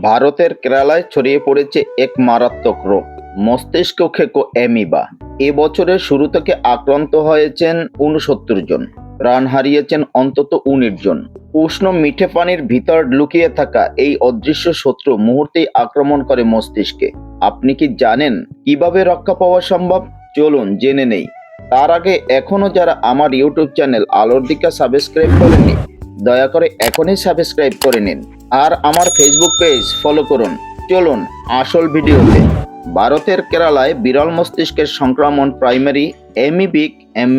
ভারতের কেরালায় ছড়িয়ে পড়েছে এক মারাত্মক রোগ। মস্তিষ্ক খেকো অ্যামিবা। এ বছরের শুরু থেকে আক্রান্ত হয়েছেন উনসত্তর জন। প্রাণ হারিয়েছেন অন্তত উনিশ জন। উষ্ণ মিঠে পানির ভিতর লুকিয়ে থাকা এই অদৃশ্য শত্রু মুহূর্তেই আক্রমণ করে মস্তিষ্কে। আপনি কি জানেন কীভাবে রক্ষা পাওয়া সম্ভব? চলুন জেনে নেই। তার আগে এখনও যারা আমার ইউটিউব চ্যানেল আলোর দিকা সাবস্ক্রাইব করেনি দয়া করে এখনই সাবস্ক্রাইব করে নিন। আর আমার ফেসবুক পেজ ফলো করুন। চলুন আসল ভিডিওতে। ভারতের কেরালায় বিরল মস্তিষ্কের সংক্রমণ primary amoebic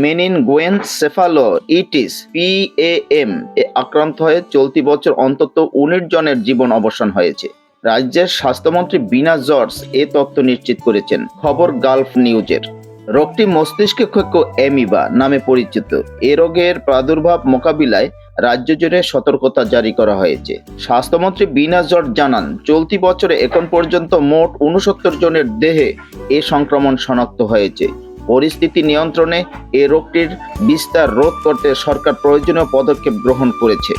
meningoencephalitis PAM এ আক্রান্ত হয়ে চলতি বছর অন্তত উনিশ জনের জীবন অবসান হয়েছে। রাজ্যের স্বাস্থ্যমন্ত্রী বিনা জর্জ এ তথ্য নিশ্চিত করেছেন। খবর গালফ নিউজের। রোগটি মস্তিষ্কে ক্ষয়ক অ্যামিবা নামে পরিচিত। এ রোগের প্রাদুর্ভাব মোকাবিলায় রাজ্য জুড়ে সতর্কতা জারি করা হয়েছে। স্বাস্থ্যমন্ত্রী বিনা জট জানান, চলতি বছরে এখন পর্যন্ত মোট উনসত্তর জনের দেহে এ সংক্রমণ শনাক্ত হয়েছে। পরিস্থিতি নিয়ন্ত্রণে এ রোগটির বিস্তার রোধ করতে সরকার প্রয়োজনীয় পদক্ষেপ গ্রহণ করেছে।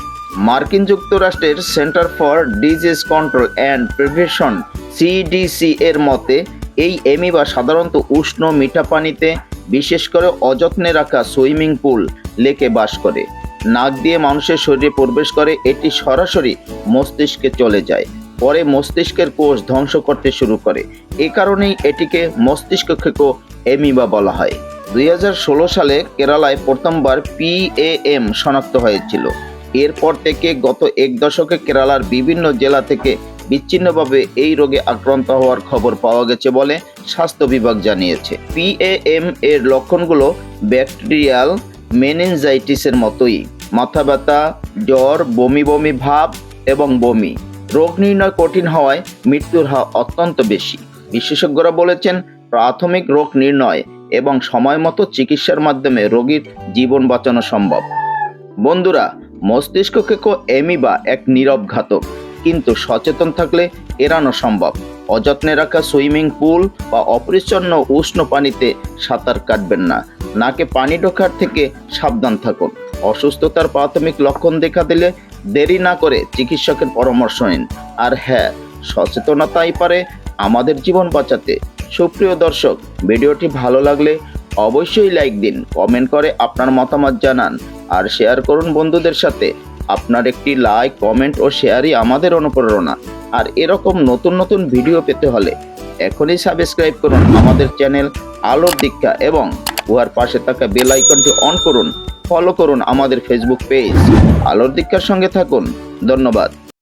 মার্কিন যুক্তরাষ্ট্রের centre for disease control and prevention, CDC, এর মতে এই এমিবা সাধারণত উষ্ণ মিঠা পানিতে, বিশেষ করে অযত্নে রাখা সুইমিং পুল, লেকে বাস করে। নাক দিয়ে মানুষের শরীরে প্রবেশ করে, এটি সরাসরি মস্তিষ্কে চলে যায়। পরে মস্তিষ্কের কোষ ধ্বংস করতে শুরু করে। এ কারণেই এটিকে মস্তিষ্ক খেকো এমিবা বলা হয়। দুই হাজার ষোলো সালে কেরালায় প্রথমবার পিএএম শনাক্ত হয়েছিল। এরপর থেকে গত এক দশকে কেরালার বিভিন্ন জেলা থেকে বিচ্ছিন্নভাবে এই রোগে আক্রান্ত হওয়ার খবর পাওয়া গেছে বলে স্বাস্থ্য বিভাগ জানিয়েছে। পিএএম এর লক্ষণগুলো ব্যাকটেরিয়াল মেনিনজাইটিসের মতোই। মাথা ব্যথা, জ্বর, বমি বমি ভাব এবং বমি। রোগ নির্ণয় কঠিন হওয়ায় মৃত্যুর হার অত্যন্ত বেশি। বিশেষজ্ঞরা বলেছেন, প্রাথমিক রোগ নির্ণয় এবং সময় মতো চিকিৎসার মাধ্যমে রোগীর জীবন বাঁচানো সম্ভব। বন্ধুরা মস্তিষ্ক কেকো এমিবা এক নীরব ঘাতক। কিন্তু সচেতন থাকলে এড়ানো সম্ভব। অযত্নে রাখা সুইমিং পুল বা অপরিচ্ছন্ন উষ্ণ পানিতে সাঁতার কাটবেন না। নাকে পানি ঢোকার থেকে সাবধান থাকুন। অসুস্থতার প্রাথমিক লক্ষণ দেখা দিলে দেরি না করে চিকিৎসকের পরামর্শ নিন। আর হ্যাঁ সচেতনতাই পারে আমাদের জীবন বাঁচাতে। সুপ্রিয় দর্শক, ভিডিওটি ভালো লাগলে অবশ্যই লাইক দিন, কমেন্ট করে আপনার মতামত জানান, আর শেয়ার করুন বন্ধুদের সাথে। আপনার একটি লাইক কমেন্ট ও শেয়ারই আমাদের অনুপ্রেরণা। আর এরকম নতুন নতুন ভিডিও পেতে হলে এখনই সাবস্ক্রাইব করুন আমাদের চ্যানেল আলোর দীক্ষা এবং উহার পাশে থাকা বেল আইকনটি অন করুন। ফলো করুন আমাদের ফেসবুক পেজ আলোর দীক্ষার সঙ্গে থাকুন। ধন্যবাদ।